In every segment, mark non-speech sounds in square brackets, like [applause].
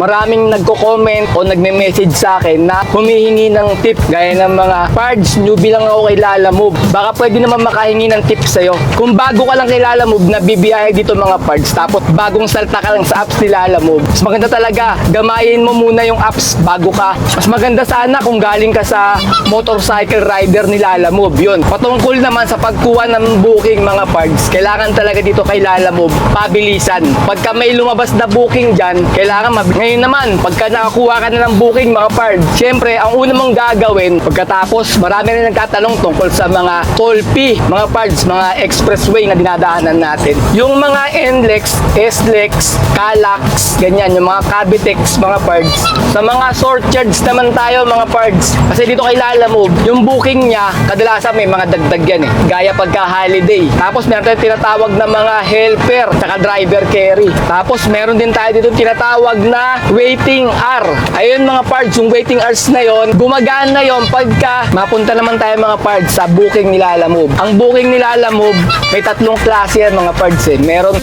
maraming nagko-comment o nagme-message sa akin na humihingi ng tip gaya ng mga pards, newbie lang ako kay Lala Move. Baka pwede naman makahingi ng tip sa'yo. Kung bago ka lang kay Lala Move, nabibiyahe dito mga pards, tapos bagong salta ka lang sa apps ni Lala Move. Mas maganda talaga, gamayin mo muna yung apps bago ka. Mas maganda sana kung galing ka sa motorcycle rider ni Lala Move. Yun. Patungkol naman sa pagkuha ng booking mga pards, kailangan talaga dito kay Lala Move, pabilisan. Pagka may lumabas na booking dyan, kailangan mab- Ngayon naman, pagka nakakuha ka na ng booking mga pards, syempre, ang una mong gagawin, pagkatapos, marami rin nagtatanong tungkol sa mga toll fee, mga pards, mga expressway na dinadaanan natin. Yung mga NLEX, SLEX, CALAX, ganyan, yung mga Cavitex, mga pards. Sa mga short charge naman tayo, mga pards. Kasi dito kay Lala Move, yung booking niya, kadalasan may mga dagdag yan eh. Gaya pagka holiday. Tapos meron tayong tinatawag na mga helper, tsaka driver carry. Tapos meron din tayo dito tinatawag na waiting hour. Ayun mga pards, yung waiting hours na yon, gumagana na yon pagka mapunta naman tayo mga pards sa booking ni Lala Move. Ang booking ni Lala Move, may tatlong klase yan mga pards eh. Meron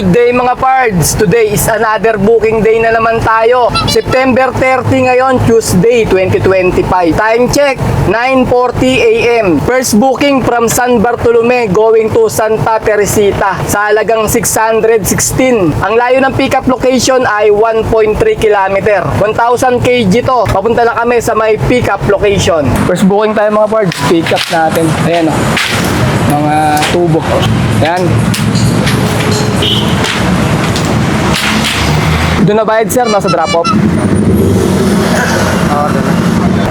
Good day mga pards! Today is another booking day na naman tayo. September 30 ngayon, Tuesday 2025. Time check, 9.40 a.m. First booking from San Bartolome going to Santa Teresita sa halagang 616. Ang layo ng pickup location ay 1.3 km. 1,000 kg to. Papunta na kami sa may pickup location. First booking tayo mga pards. Pickup natin. Ayan o. Mga tubo. Ayan. Doon na bayad sir, nasa drop off.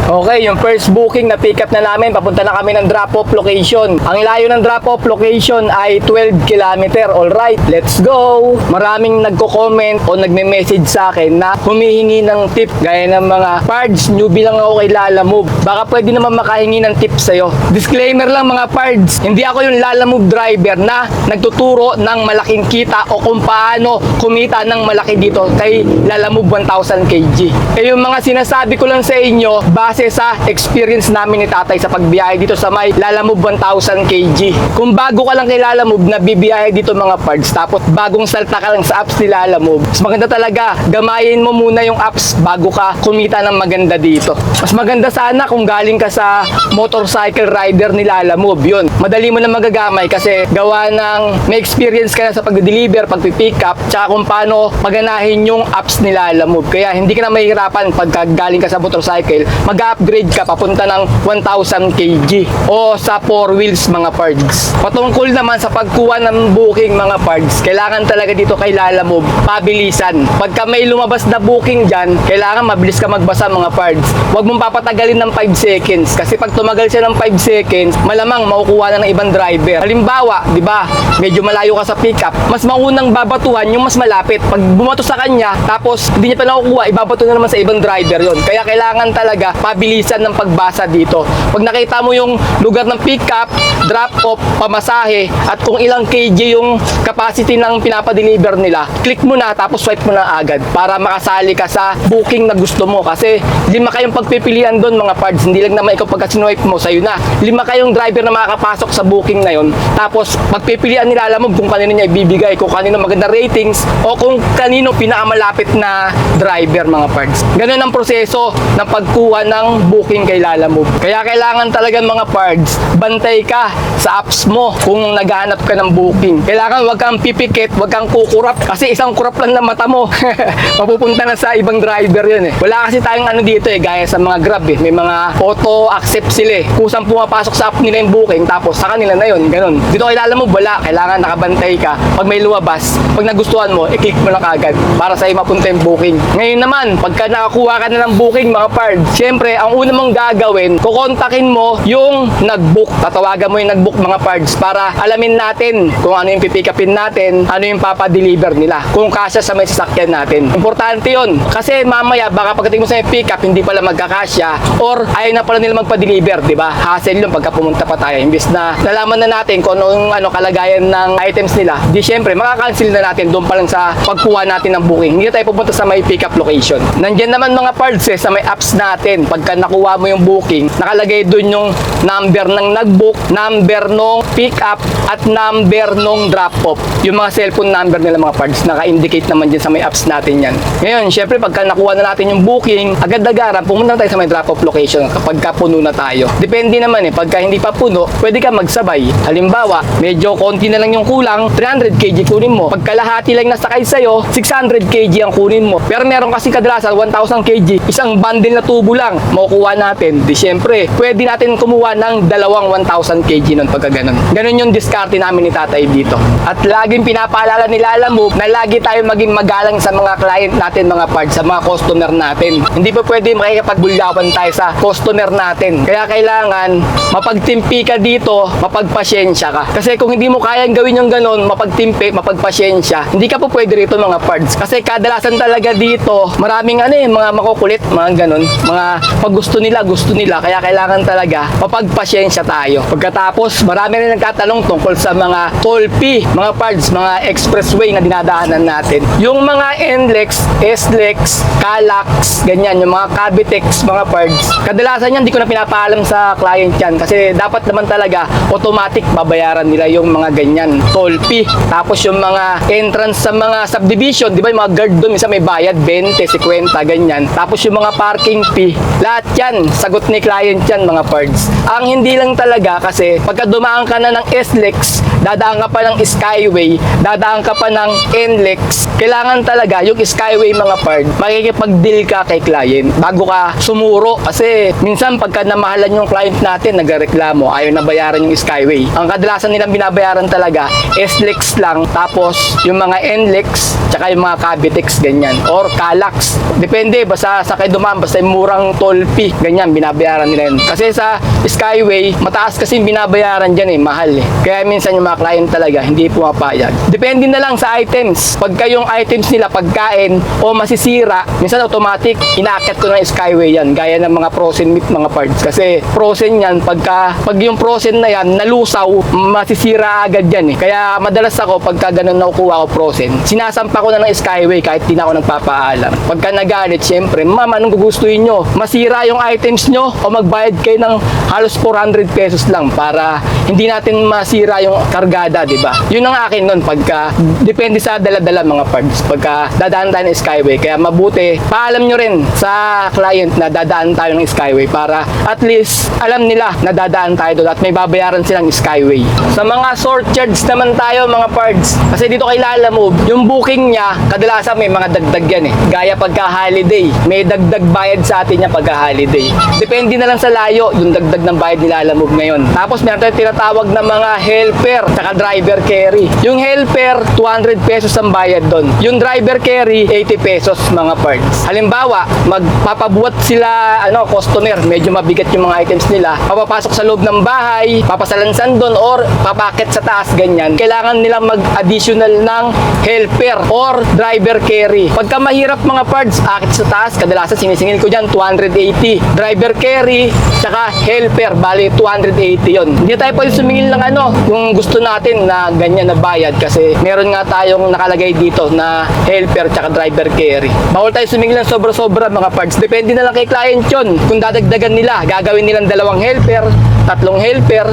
Okay, yung first booking na pick up na namin, papunta na kami ng drop-off location. Ang layo ng drop-off location ay 12 km. Alright, let's go! Maraming nagko-comment o nagme-message sa akin na humihingi ng tip gaya ng mga pards, newbie lang ako kay Lala Move. Baka pwede naman makahingi ng tip sa'yo. Disclaimer lang mga pards, hindi ako yung Lala Move driver na nagtuturo ng malaking kita o kung paano kumita ng malaki dito kay Lala Move 1000 kg. Eh yung mga sinasabi ko lang sa inyo, base sa experience namin ni tatay sa pagbiyahe dito sa may Lalamove 1000 kg. Kung bago ka lang kay Lalamove na bibiyahe dito mga parts, tapos bagong salta ka lang sa apps ni Lalamove, mas maganda talaga, gamayin mo muna yung apps bago ka kumita ng maganda dito. Mas maganda sana kung galing ka sa motorcycle rider ni Lalamove, yun. Madali mo na magagamay kasi gawa ng may experience ka na sa pag-deliver, pag-pick up, tsaka kung paano paganahin yung apps ni Lalamove. Kaya hindi ka na mahihirapan pagka galing ka sa motorcycle, mag-upgrade ka papunta ng 1,000 kg o sa 4 wheels mga parts. Patungkol naman sa pagkuha ng booking mga parts, kailangan talaga dito kay Lalamove, pabilisan. Pagka may lumabas na booking dyan, kailangan mabilis ka magbasa mga parts. Huwag mong papatagalin ng 5 seconds kasi pag tumagal siya ng 5 seconds, malamang makukuha na ng ibang driver. Halimbawa, di ba, medyo malayo ka sa pickup, mas maunang babatuhan yung mas malapit. Pag bumato sa kanya, tapos hindi niya pa nakukuha, ibabato na naman sa ibang driver yon. Kaya kailangan talaga pabilisan ng pagbasa dito. Pag nakita mo yung lugar ng pickup, drop off, pamasahe, at kung ilang kg yung capacity ng pinapadeliver nila, click mo na tapos swipe mo na agad para makasali ka sa booking na gusto mo. Kasi lima kayong pagpipilian doon mga parts. Hindi lang naman ikaw pagka sinwipe mo, sa'yo na. Lima kayong driver na makakapasok sa booking na yon. Tapos pagpipilian nila alam mo kung kanino niya ibibigay, kung kanino maganda ratings, o kung kanino pinakamalapit na driver mga parts. Ganun ang proseso ng pagkuha ng booking kay Lala Move. Kaya kailangan talaga mga parts, bantay ka sa apps mo kung naghahanap ka ng booking. Kailangan wag kang pipikit, wag kang kukurap kasi isang kurap lang ng mata mo. [laughs] Mapupunta na sa ibang driver yun eh. Wala kasi tayong ano dito eh, gaya sa mga Grab eh. May mga auto accept sila eh. Kusang pumapasok sa app nila yung booking tapos sa kanila na yun, ganun. Dito kay Lala Move, wala. Kailangan nakabantay ka. Pag may lumabas, pag nagustuhan mo, i-click mo na kagad para sa'yo mapunta yung booking. Ngayon naman, pagka nakakuha ka na ng booking booking mga pards. Siyempre, ang una mong gagawin, kukontakin mo yung nag-book. Tatawagan mo yung nag-book mga pards para alamin natin kung ano yung pipick upin natin, ano yung papadeliver nila. Kung kasya sa may sasakyan natin. Importante yon Kasi mamaya, baka pagdating mo sa may pick up, hindi pala magkakasya or ayaw na pala nila magpa-deliver, di ba? Hassle yun pagka pumunta pa tayo. Imbis na nalaman na natin kung anong ano, kalagayan ng items nila, di syempre, makakancel na natin doon pa lang sa pagkuha natin ng booking. Hindi tayo pupunta sa may pick up location. Nandyan naman mga parts eh, sa may apps natin. Pagka nakuha mo yung booking, nakalagay doon yung number ng nag-book, number nung pick up, at number nung drop off. Yung mga cellphone number nila mga parts, naka-indicate naman dyan sa may apps natin yan. Ngayon, syempre, pagka nakuha na natin yung booking, agad-agaran, pumunta tayo sa may drop off location kapag ka puno na tayo. Depende naman eh, pagka hindi pa puno, pwede ka magsabay. Halimbawa, medyo konti na lang yung kulang, 300 kg kunin mo. Pagkalahati lang nasakay sa'yo, 600 kg ang kunin mo. Pero meron kasi kadalasan 1,000 kg, isang bundle na tubo lang, makukuha natin. Di syempre, pwede natin kumuha ng dalawang 1,000 kg nun pagka ganun. Ganun yung diskarte namin ni tatay dito. At laging pinapaalala ni Lala Move na lagi tayo maging magalang sa mga client natin, mga parts, sa mga customer natin. Hindi pa pwede makikapagbulyawan tayo sa customer natin. Kaya kailangan mapagtimpi ka dito, mapagpasyensya ka. Kasi kung hindi mo kayang gawin yung ganun, mapagtimpi, mapagpasyensya, hindi ka po pwede rito mga parts. Kasi kadalasan talaga dito, maraming ano eh, mga makukulit, mga ganun. Mga pag gusto nila, gusto nila. Kaya kailangan talaga mapagpasyensya tayo. Pagkatapos, marami rin nagtatanong tungkol sa mga toll fee, mga parts, mga expressway na dinadaanan natin. Yung mga NLEX, SLEX, CALAX, ganyan, yung mga Cavitex, mga parts. Kadalasan yan, hindi ko na pinapaalam sa client yan kasi dapat naman talaga automatic babayaran nila yung mga ganyan, toll fee. Tapos yung mga entrance sa mga subdivision, di ba yung mga guard doon, minsan may bayad, 20, 50, ganyan. Tapos yung mga parking fee, lahat yan, sagot ni client yan, mga parts. Ang hindi lang talaga kasi pagka dumaan ka na ng SLEX, dadaan ka pa ng Skyway, dadaan ka pa ng NLEX, kailangan talaga yung Skyway mga part, makikipag-deal ka kay client bago ka sumuro. Kasi minsan pagka namahalan yung client natin, nagreklamo, ayaw na bayaran yung Skyway. Ang kadalasan nilang binabayaran talaga, SLEX lang, tapos yung mga NLEX, tsaka yung mga Cavitex, ganyan. Or Calax. Depende, basta sa kayo dumaan, basta yung murang toll fee, ganyan, binabayaran nila yun. Kasi sa Skyway, mataas kasi binabayaran dyan eh, mahal eh. Kaya minsan yung mga client talaga, hindi pumapayag. Depende na lang sa items. Pagka yung items nila, pagkain o masisira, minsan automatic, inaakit ko ng Skyway yan, gaya ng mga frozen meat, mga parts. Kasi frozen yan, pagka, pag yung frozen na yan, nalusaw, masisira agad yan eh. Kaya madalas ako, pagka ganun nakukuha ko frozen, sinasampa ko na ng Skyway kahit di na ako nagpapaalam. Pagka nagalit, syempre, ma'am, anong gugustuhin nyo? Masira yung items nyo o magbayad kayo ng halos 400 pesos lang para hindi natin masira yung kargada, di ba? Yun ang akin nun pagka, depende sa dala-dala mga parts, pagka dadaan tayo ng Skyway. Kaya mabuti, paalam nyo rin sa client na dadaan tayo ng Skyway para at least alam nila na dadaan tayo doon at may babayaran silang Skyway. Sa mga short charge naman tayo mga parts, kasi dito kay Lala Move, yung booking niya, kadalasan may mga dagdag yan eh. Gaya pagka holiday, may dagdag bayad sa atin niya pagka holiday. Depende na lang sa layo, yung dagdag ng bayad ni Lala Move ngayon. Tapos meron tayong tinatawag na mga helper, tsaka driver carry. Yung helper, 200 pesos ang bayad doon. Yung driver carry, 80 pesos mga parts. Halimbawa, magpapabuhat sila, ano, customer, medyo mabigat yung mga items nila, papapasok sa loob ng bahay, papasalansan doon, or papakit sa taas, ganyan. Kailangan nilang mag-additional ng helper or driver carry. Pagka mahirap mga parts, akit sa taas, kadalasan sinisingil ko dyan, 280. Driver carry, tsaka helper, bali 280 yon. Hindi tayo pwede sumingil ng ano, kung gusto natin na ganyan na bayad kasi meron nga tayong nakalagay dito na helper tsaka driver carry. Bawal tayo sumingil ng sobra-sobra mga parts. Depende na lang kay client yon. Kung dadagdagan nila, gagawin nilang dalawang helper, tatlong helper,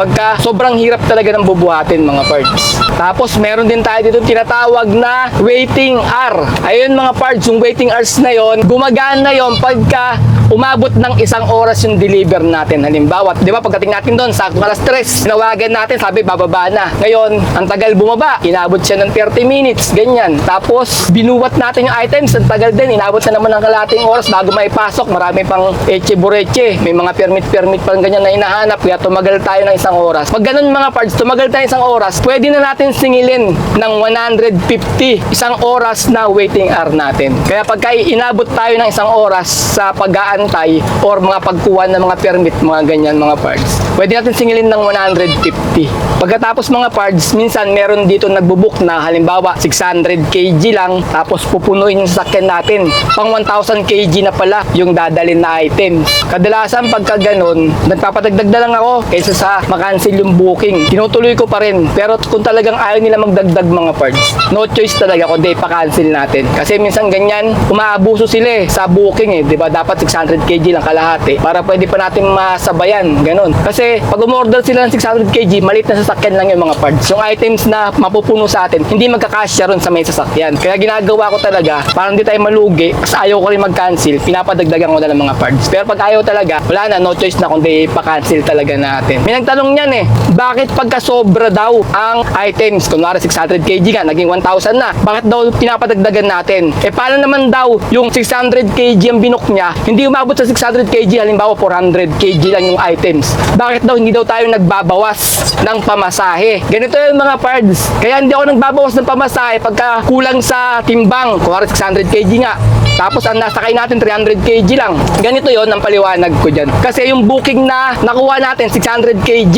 pagka sobrang hirap talaga ng bubuhatin mga parts. Tapos meron din tayo dito tinatawag na waiting hour. Ayun mga parts, yung waiting hours na yon, gumagana yon pagka umabot ng isang oras yung deliver natin. Halimbawa, di ba pagdating natin doon, sakto alas 3, tinawagan natin, sabi bababa na. Ngayon, ang tagal bumaba, inabot siya ng 30 minutes, ganyan. Tapos, binuwat natin yung items, ang tagal din, inabot na naman ng kalating oras bago maipasok. Marami pang eche bureche, may mga permit-permit pang ganyan na hinahanap, kaya tumagal tayo ng isang oras. Pag ganun mga parts, tumagal tayo isang oras, pwede na natin singilin ng 150 isang oras na waiting hour natin. Kaya pagka inabot tayo ng isang oras sa pag-aantay or mga pagkuha ng mga permit, mga ganyan mga parts, pwede natin singilin ng 150. Pagkatapos mga parts, minsan meron dito nagbubuk na halimbawa 600 kg lang tapos pupunuin yung sasakyan natin. Pang 1,000 kg na pala yung dadalin na items. Kadalasan pagka ganun, nagpapadagdag na lang ako kaysa sa makancel yung booking. Tinutuloy ko pa rin. Pero kung talagang ayaw nila magdagdag mga parts, no choice talaga kundi pa-cancel natin. Kasi minsan ganyan, umaabuso sila eh sa booking eh. 'di ba Dapat 600 kg lang kalahati para pwede pa natin masabayan. Ganun. Kasi pag umorder sila ng 600 kg, malit na sasakyan lang yung mga parts. Yung items na mapupuno sa atin, hindi magkakasya ron sa may sasakyan. Kaya ginagawa ko talaga, para hindi tayo malugi, kasi ayaw ko rin mag-cancel, pinapadagdagan ko na ng mga parts. Pero pag ayaw talaga, wala na, no choice na kundi pa-cancel talaga natin. May nagtanong niyan eh, bakit pagka sobra daw ang items, kunwari 600 kg nga, naging 1,000 na, bakit daw pinapadagdagan natin? Eh paano naman daw yung 600 kg ang binok niya, hindi umabot sa 600 kg, halimbawa 400 kg lang yung items. Bakit daw hindi daw tayo nagbabawas ng pamasahe? Ganito yung mga parts. Kaya hindi ako nagbabawas ng pamasahe pagka kulang sa timbang. Kuwari 600 kg nga. Tapos ang nasakay natin 300 kg lang. Ganito yon ang paliwanag ko dyan. Kasi yung booking na nakuha natin 600 kg.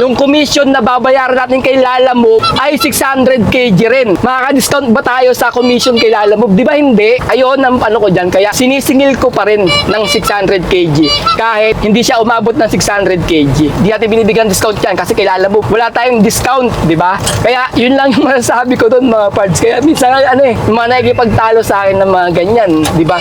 Yung commission na babayaran natin kay Lala Move ay 600 kg rin. Makaka-discount ba tayo sa commission kay Lala Move? Di ba hindi? Ayun ang ano ko dyan. Kaya sinisingil ko pa rin ng 600 kg. Kahit hindi siya umabot ng 600 kg. Di natin binibigyan discount yan kasi kay Lala Move wala tayong discount. Di ba? Kaya yun lang yung [laughs] masasabi ko doon mga parts. Kaya minsan ano eh, mga nakikipagtalo sa akin ng mga ganyan. Di ba?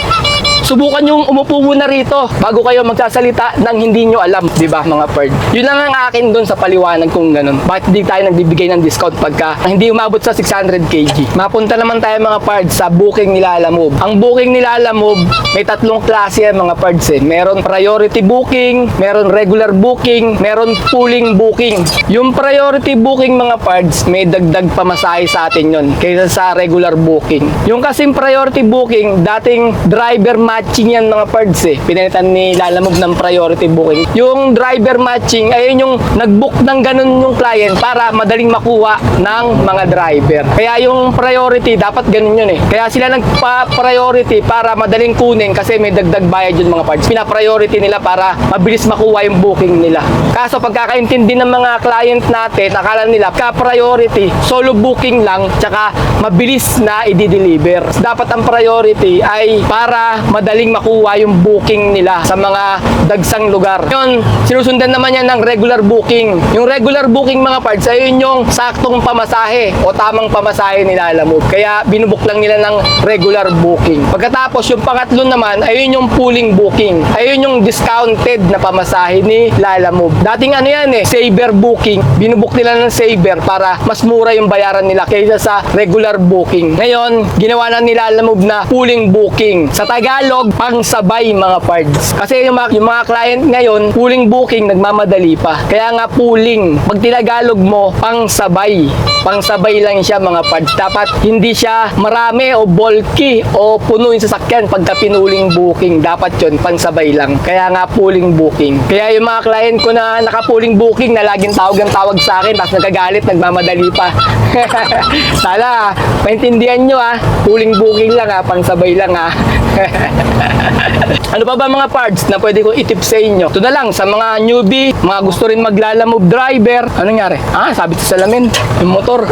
Subukan yung umupo muna rito bago kayo magsasalita ng hindi nyo alam, di ba mga perd? Yun lang ang akin doon sa paliwanag kung ganun. Bakit hindi tayo nagbibigay ng discount pagka hindi umabot sa 600 kg? Mapunta naman tayo mga pards sa booking nila Alamove. Ang booking nila Alamove, may tatlong klase yan mga pards eh. Meron priority booking, meron regular booking, meron pooling booking. Yung priority booking mga pards, may dagdag pamasahe sa atin yon kaysa sa regular booking. Yung kasing priority booking, dating driver matching yan mga pards eh. Pinalitan ni Lalamove ng priority booking. Yung driver matching, ayun yung nag-book ng ganun yung client para madaling makuha ng mga driver. Kaya yung priority, dapat ganun yun eh. Kaya sila nagpa-priority para madaling kunin kasi may dagdag bayad yun mga pards. Pina-priority nila para mabilis makuha yung booking nila. Kaso pagkakaintindi ng mga client natin, akala nila ka-priority, solo booking lang, tsaka mabilis na i-deliver. Dapat ang priority ay para madaling makuha yung booking nila sa mga dagsang lugar. Yun, sinusundan naman yan ng regular booking. Yung regular booking mga parts, ayun yung saktong pamasahe o tamang pamasahe nila alam mo. Kaya binubuk lang nila ng regular booking. Pagkatapos yung pangatlo naman, ayun yung pooling booking. Ayun yung discounted na pamasahe ni Lala Move. Dating ano yan eh, saver booking. Binubuk nila ng saver para mas mura yung bayaran nila kaysa sa regular booking. Ngayon, ginawa na ni Lala Move na pooling booking. Sa Tagalog, pangsabay mga parts. Kasi yung mga, yung mga client ngayon, pooling booking, nagmamadali pa. Kaya nga pooling, pag tinagalog mo, pangsabay. Pangsabay lang siya mga parts. Dapat hindi siya marami o bulky o puno yung sasakyan pagka pinuling booking. Dapat yun, pangsabay lang. Kaya nga pooling booking. Kaya yung mga client ko na naka-pooling booking na laging tawag ng tawag sa akin tapos nagagalit, nagmamadali pa. [laughs] Sana, maintindihan nyo ah. Pooling booking lang ah, pangsabay lang ah. [laughs] [laughs] ano pa ba mga parts na pwede ko itip sa inyo? Ito na lang, sa mga newbie, mga gusto rin maglalamove driver. Ano nangyari? Ah, sabit sa salamin. Yung motor.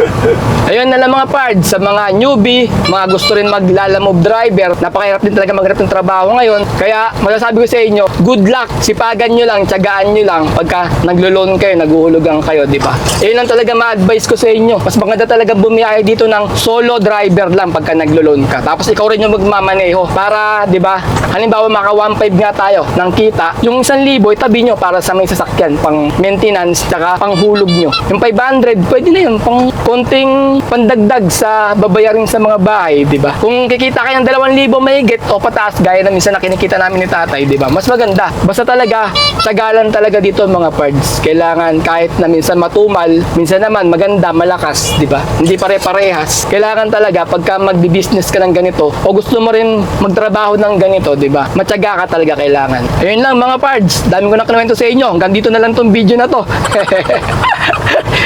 Ayun na lang mga parts, sa mga newbie, mga gusto rin maglalamove driver. Napakahirap din talaga maghanap ng trabaho ngayon. Kaya masasabi ko sa inyo, good luck. Sipagan nyo lang, tiyagaan nyo lang. Pagka naglo-loan kayo, naguhulugan kayo, di ba? Ayun lang talaga ma-advise ko sa inyo. Mas maganda talaga bumiyahe dito ng solo driver lang pagka naglo-loan ka. Tapos ikaw rin yung magmamaneho para, di di ba? Halimbawa, maka 1.5 nga tayo ng kita. Yung 1,000, itabi nyo para sa may sasakyan, pang maintenance, tsaka pang hulog nyo. Yung 500, pwede na yun, pang konting pandagdag sa babayarin sa mga bahay, di ba? Kung kikita kayo ng 2,000 mahigit o pataas, gaya na minsan na kinikita namin ni tatay, di ba? Mas maganda. Basta talaga, tagalan talaga dito mga parts. Kailangan kahit na minsan matumal, minsan naman maganda, malakas, di ba? Hindi pare-parehas. Kailangan talaga pagka magbi-business ka ng ganito o gusto mo rin magtrabaho ng ganito, di ba? Matyaga ka talaga kailangan. Ayun lang mga parts. Dami ko na kinuwento sa inyo. Hanggang dito na lang tong video na to. [laughs]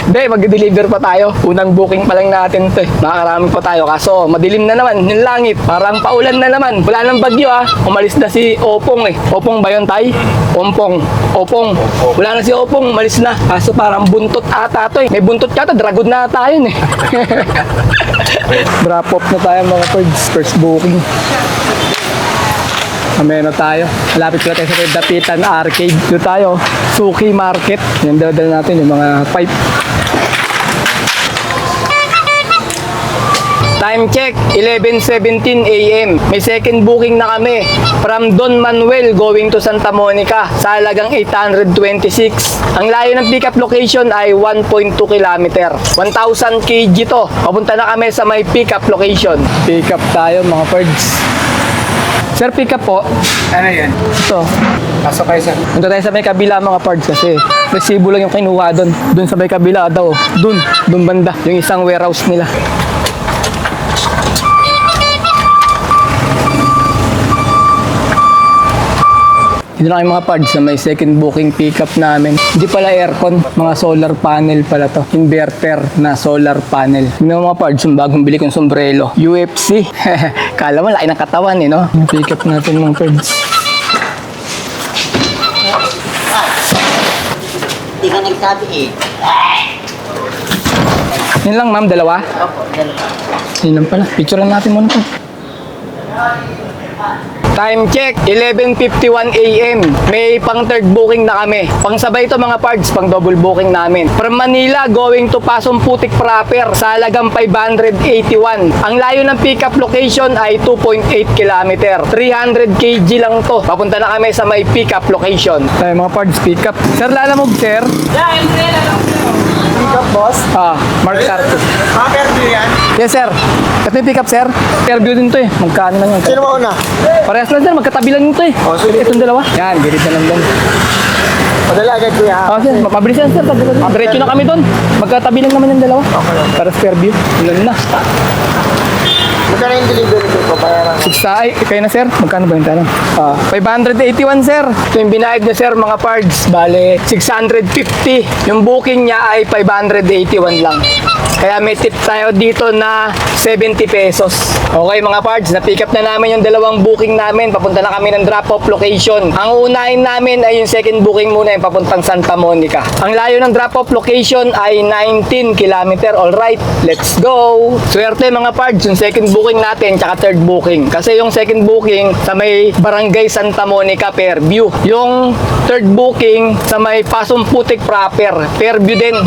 Hindi, mag-deliver pa tayo. Unang booking pa lang natin to. eh. Makakarami pa tayo. Kaso, madilim na naman yung langit. Parang paulan na naman. Wala nang bagyo ah. Umalis na si Opong eh. Opong ba yun, Tay? Ompong. Opong. Wala na si Opong. Umalis na. Kaso parang buntot ata to eh. May buntot yata. Dragon na ata yun eh. [laughs] Drop off na tayo mga birds. First booking. Na tayo. Malapit pala tayo sa Dapitan Arcade. Doon tayo. Suki Market. Yan dala natin yung mga pipe. Time check, 11.17 a.m. May second booking na kami from Don Manuel going to Santa Monica sa halagang 826. Ang layo ng pickup location ay 1.2 km. 1,000 kg to. Papunta na kami sa may pickup location. Pick up tayo mga birds. Sir, pick up po. Ano yan? Ito. Pasok kayo sir. Punta tayo sa may kabila mga parts kasi resibo lang yung kinuha doon. Doon sa may kabila daw. Doon. Doon banda. Yung isang warehouse nila. Dito na kayo mga parts na may second booking pickup namin. Hindi pala aircon, mga solar panel pala to. Inverter na solar panel. Tingnan mo mga parts, yung bagong bili kong sombrero. UFC. [laughs] Kala mo, laki ng katawan eh, no? Pickup natin mga parts. Hindi ka nagsabi eh. Yun lang ma'am, dalawa? Opo, dalawa. Yun lang pala. Picture lang natin muna to. Time check, 11.51 a.m. May pang third booking na kami. Pang sabay to mga parts, pang double booking namin. From Manila, going to Pasong Putik proper sa halagang 581. Ang layo ng pickup location ay 2.8 km. 300 kg lang to. Papunta na kami sa may pickup location. Tayo mga parts, pickup. Sir, lalamog sir. Pick up boss. Ah, Mark Carto. Hacker din yan. Yes sir. Ito yung pickup sir. Interview din to eh. Magkano lang yan? Sino mauna? Parehas lang sir, magkatabi lang ito eh. Oh, sige. Itong dalawa. Yan, girit na lang doon. Padala agad kuya. Oh, sir, mabilis yan sir. Lang. Diretso na kami doon. Magkatabi lang naman yung dalawa. Okay. Para spare view. Ilan na. Magkano yung delivery ko? Papayaran ko. Sa ay, kayo na sir. Magkano ba yung tanong? Ah, 581 sir. Ito yung binayad niya sir mga parts. Bale, 650. Yung booking niya ay 581 lang. Kaya may tip tayo dito na 70 pesos. Okay mga parts, na-pick up na namin yung dalawang booking namin. Papunta na kami ng drop-off location. Ang unahin namin ay yung second booking muna yung papuntang Santa Monica. Ang layo ng drop-off location ay 19 km. Alright, let's go! Swerte mga parts, yung second booking natin tsaka third booking. Kasi yung second booking sa may Barangay Santa Monica, Fairview. Yung third booking sa may Pasong Putik proper, Fairview din.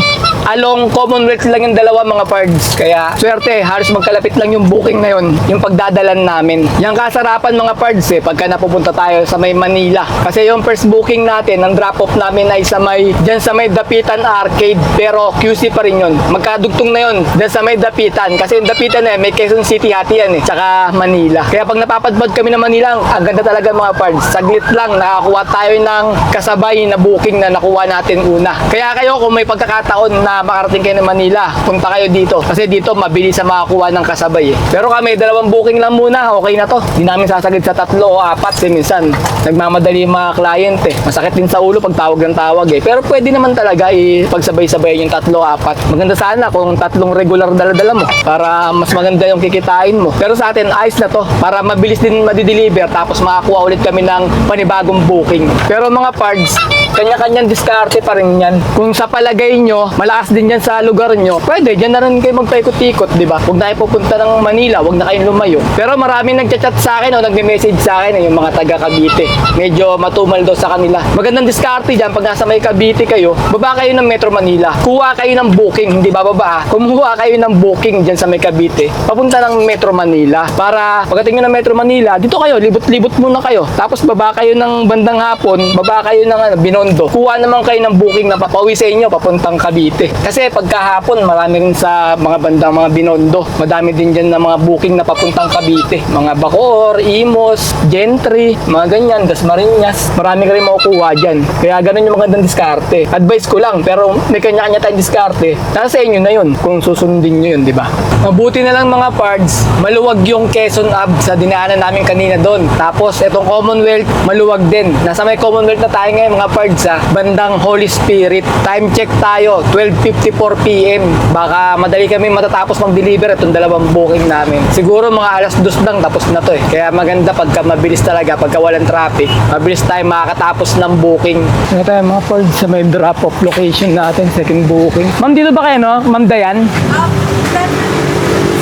Along Commonwealth lang yung dalawa mga parts. Kaya swerte, halos magkalapit lang yung booking na yun, yung pagdadalan namin. Yung kasarapan mga parts eh, pagka napupunta tayo sa may Manila. Kasi yung first booking natin, ang drop-off namin ay sa may, dyan sa may Dapitan Arcade. Pero QC pa rin yun. Magkadugtong na yun, dyan sa may Dapitan. Kasi yung Dapitan eh, may Quezon City hati yan eh, tsaka Manila. Kaya pag napapadbad kami ng Manila, ang ganda talaga mga parts. Saglit lang, nakakuha tayo ng kasabay na booking na nakuha natin una. Kaya kayo, kung may pagkakataon na makarating kayo ng Manila, punta kayo dito. Kasi dito, mabilis sa makakuha ng kasabay eh. Pero kami, dalawang booking lang muna, okay na to. Hindi namin sasagad sa tatlo o apat. Kasi minsan, nagmamadali yung mga client eh. Masakit din sa ulo pag tawag ng tawag eh. Pero pwede naman talaga eh, pagsabay-sabay yung tatlo, apat. Maganda sana kung tatlong regular dala-dala mo para mas maganda yung kikitain mo. Pero sa atin, ayos na to. Para mabilis din madideliver tapos makakuha ulit kami ng panibagong booking. Pero mga parts, kanya-kanyang diskarte pa rin yan. Kung sa palagay nyo, malakas din yan sa lugar nyo, pwede, na rin kayo magpaikot-ikot, di ba? Huwag na kayo pupunta ng Manila, huwag na kayong lumayo. Pero maraming nagchat-chat sa akin o nagme-message sa akin, eh, yung mga taga Cavite. Medyo matumal daw sa kanila. Magandang diskarte dyan, pag nasa may Cavite kayo, baba kayo ng Metro Manila. Kuha kayo ng booking, hindi bababa. ah. Kumuha kayo ng booking dyan sa may Cavite. Papunta ng Metro Manila. Para pagdating nyo ng Metro Manila, dito kayo, libot-libot muna kayo. Tapos baba kayo ng bandang hapon, baba kayo ng ano, Binondo. Kuha naman kayo ng booking na papauwi sa inyo papuntang Cavite. Kasi pagkahapon, marami rin sa mga bandang mga Binondo. Madami din dyan na mga booking na papuntang Cavite. Mga Bacoor, Imos, Gentry, mga ganyan, Dasmariñas. Marami ka rin makukuha dyan. Kaya ganun yung magandang diskarte. Advice ko lang, pero may kanya-kanya tayong diskarte. Nasa inyo na yun, kung susundin nyo yun, di ba? Mabuti na lang mga pards, maluwag yung Quezon Ave sa dinaanan namin kanina doon. Tapos, itong Commonwealth, maluwag din. Nasa may Commonwealth na tayo ngayon mga pards ha, bandang Holy Spirit. Time check tayo, 12.54pm. Baka madali kami matatapos mag-deliver itong dalawang booking namin. Siguro mga alas dos lang tapos na to eh. Kaya maganda pagka mabilis talaga, pagka walang traffic, mabilis tayo makakatapos ng booking. Ano tayo mga pards sa may drop-off location natin, second booking. Ma'am, dito ba kayo no? Ma'am Dayan?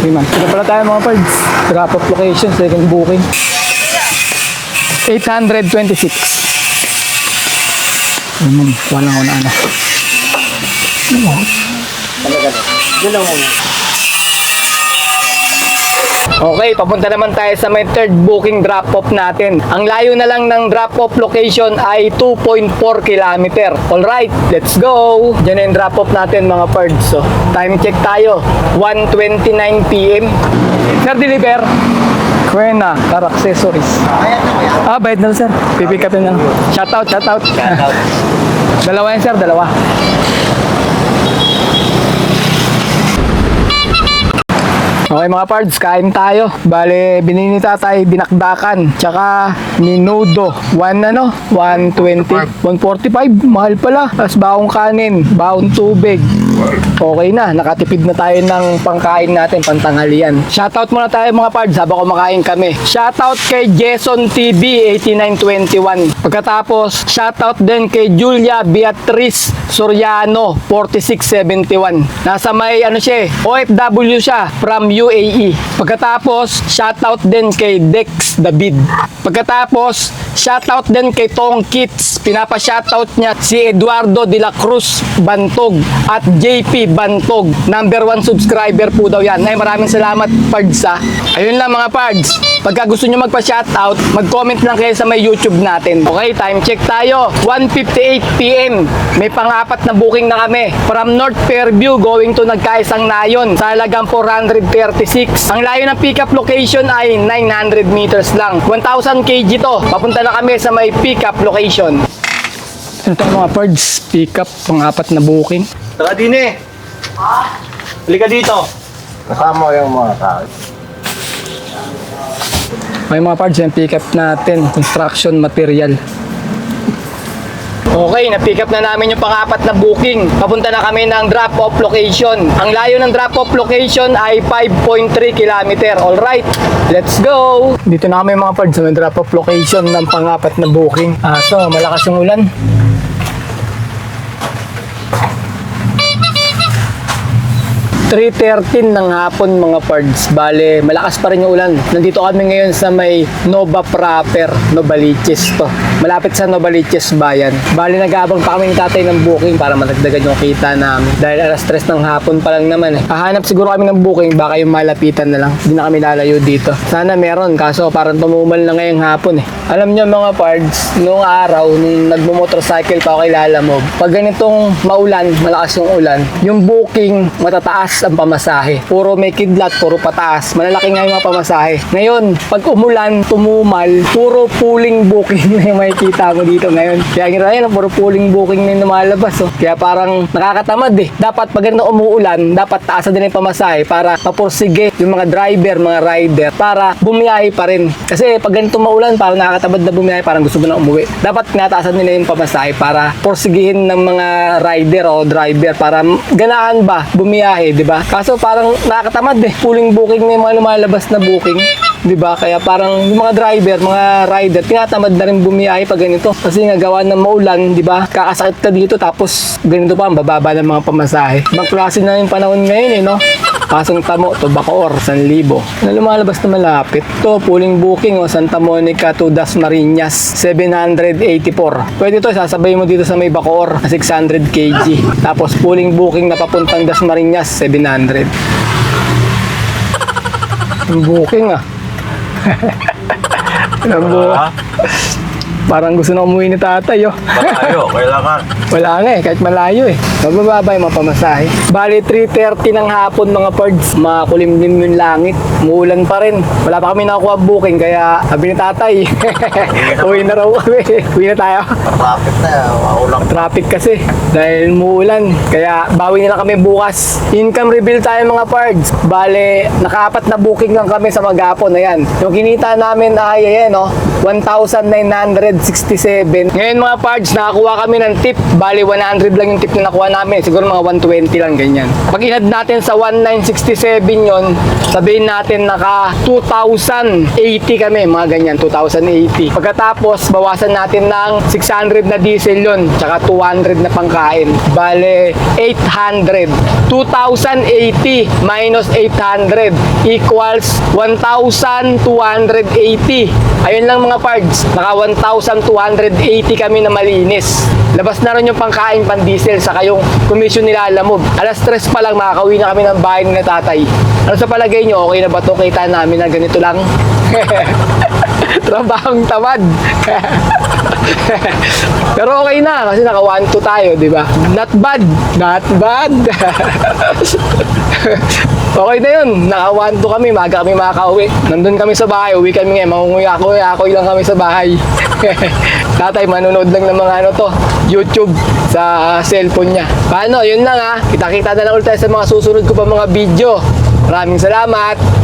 Sige ma'am. Ito pala tayo mga pards. Drop-off location, second booking. 826. Ayun ma'am, wala ko na ano. Yun lang muna. Okay, papunta naman tayo sa may third booking drop-off natin. Ang layo na lang ng drop-off location ay 2.4 kilometer. Alright, let's go! Diyan na yung drop-off natin mga pards. So, time check tayo. 1.29pm. Sir, deliver. Kuwena, car accessories. Ayan na kuya. Ah, bayad na sir. Pipick up na lang. Shoutout, shoutout. Shoutout. dalawa yan sir, dalawa. Okay mga pards, kain tayo. Bale, binini tatay, binakdakan. Tsaka, minudo. One ano? 120. 145. Mahal pala. Tapos baong kanin, baong tubig. Okay na, nakatipid na tayo ng pangkain natin, pantanghalian. Shoutout muna tayo mga pards habang kumakain kami. Shoutout kay Jason TV 8921. Pagkatapos, shoutout din kay Julia Beatriz Soriano 4671. Nasa may ano siya, eh, OFW siya from UAE. Pagkatapos, shoutout din kay Dex David. Pagkatapos, shoutout din kay Tong Kits. Pinapa-shoutout niya si Eduardo de la Cruz Bantog at JP Bantog. Number one subscriber po daw yan. Ay maraming salamat Pards ha. Ayun lang mga Pards. Pagka gusto nyo magpa-shoutout, mag-comment lang kayo sa may YouTube natin. Okay, time check tayo. 1.58pm. May pang-apat na booking na kami. From North Fairview going to Nagkaisang Nayon. Sa halagang 436. Ang layo ng pick-up location ay 900 meters lang. 1,000 kg to. Papunta na kami sa may pick-up location. Ito mga birds, pick-up, pang-apat na booking. Saka din eh. Halika dito. Kasama yung mga tao. May mga parts yung pick up natin, construction material. Okay, na-pick up na namin yung pang-apat na booking. Papunta na kami ng drop-off location. Ang layo ng drop-off location ay 5.3 kilometer. Alright, let's go! Dito na kami mga parts sa may drop-off location ng pang-apat na booking. Ah, so, malakas yung ulan. .13 ng hapon mga pards. Bale, malakas pa rin yung ulan. Nandito kami ngayon sa may Nova Proper, Novaliches to. Malapit sa Novaliches bayan. Bale, nag-aabang pa kami ni tatay ng booking para matagdagan yung kita namin. Dahil alas 3 ng hapon pa lang naman eh. Hahanap siguro kami ng booking, baka yung malapitan na lang. Hindi na kami lalayo dito. Sana meron, kaso parang tumumal na ngayong hapon eh. Alam nyo mga pards, noong araw, nung nagmo-motorcycle pa ako kay Lalamog, pag ganitong maulan, malakas yung ulan, yung booking, matataas ang pamasahe. Puro may kidlat, puro pataas. Malalaki nga yung mga pamasahe. Ngayon, pag umulan, tumumal, puro pooling booking [laughs] na yung makikita mo dito ngayon. Kaya nga yan, puro pooling booking na lumalabas. Oh. Kaya parang nakakatamad eh. Dapat pag ganito umuulan, dapat taasan din yung pamasahe para mapursige yung mga driver, mga rider, para bumiyahe pa rin. Kasi pag ganito maulan, parang nakakatamad na bumiyahe, parang gusto mo na umuwi. Dapat tinataasan nila yung pamasahe para porsigihin ng mga rider o driver para ganaan ba bumiyahe, di ba? Kaso parang nakakatamad eh. Pooling booking na yung mga lumalabas na booking. Di ba? Kaya parang yung mga driver, mga rider, tinatamad na rin bumiyahe pag ganito. Kasi nga gawa ng maulan, di ba? Kakasakit ka dito tapos ganito pa, ang bababa ng mga pamasahe. Ibang klase na yung panahon ngayon eh, no? Pasong Tamo to Bacoor, San Libo. Na lumalabas na malapit. To pooling booking o Santa Monica to Das Marinas, 784. Pwede to, sasabay mo dito sa may Bacoor, na 600 kg. Tapos pooling booking na papuntang Das Marinas, 700. Ang booking ah. Ang bu- Ah, Parang gusto na umuwi ni tatay oh. Malayo, [laughs] kailangan. Wala nga eh, kahit malayo eh. Mabababa yung mga pamasahe. Bali, 3.30 ng hapon mga pards. Makulimlim yung langit. Muulan pa rin. Wala pa kami nakuha booking, kaya sabi ni tatay, [laughs] uwi na raw kami. [laughs] uwi na tayo. Traffic na, maulang. Traffic kasi dahil muulan. Kaya bawi na lang kami bukas. Income reveal tayo mga pards. Bale, nakaapat na booking lang kami sa maghapon. Ayan. Yung kinita namin ay ayan no, 1,967. Ngayon mga pards, nakakuha kami ng tip. Bale, 100 lang yung tip na nakuha namin. Siguro mga 120 lang ganyan. Pag inad natin sa 1,967 yon sabihin natin naka 2,080 kami. Mga ganyan, 2,080. Pagkatapos, bawasan natin ng 600 na diesel yon tsaka 200 na pangkain. Bale, 800. 2,080 minus 800 equals 1,280. Ayun lang mga parts. Naka 1,280 kami na malinis. Labas na rin yung pangkain, pan diesel, saka yung commission nila alamog. Alas 3 pa lang makakauwi na kami ng bahay ni tatay. Ano sa palagay nyo, okay na ba to? Kita namin na ganito lang. [laughs] Trabahong tamad. [laughs] [laughs] Pero okay na kasi naka 1 2 tayo, di ba? Not bad. Not bad. [laughs] okay na yun. Naka 1 2 kami, maga kami makakauwi. Nandun kami sa bahay, uwi kami ngayon. Mangunguya ako, ako lang kami sa bahay. [laughs] Tatay, manonood lang ng mga ano to, YouTube sa cellphone niya. Paano, yun lang ha. Kita-kita na lang ulit tayo sa mga susunod ko pa mga video. Maraming salamat.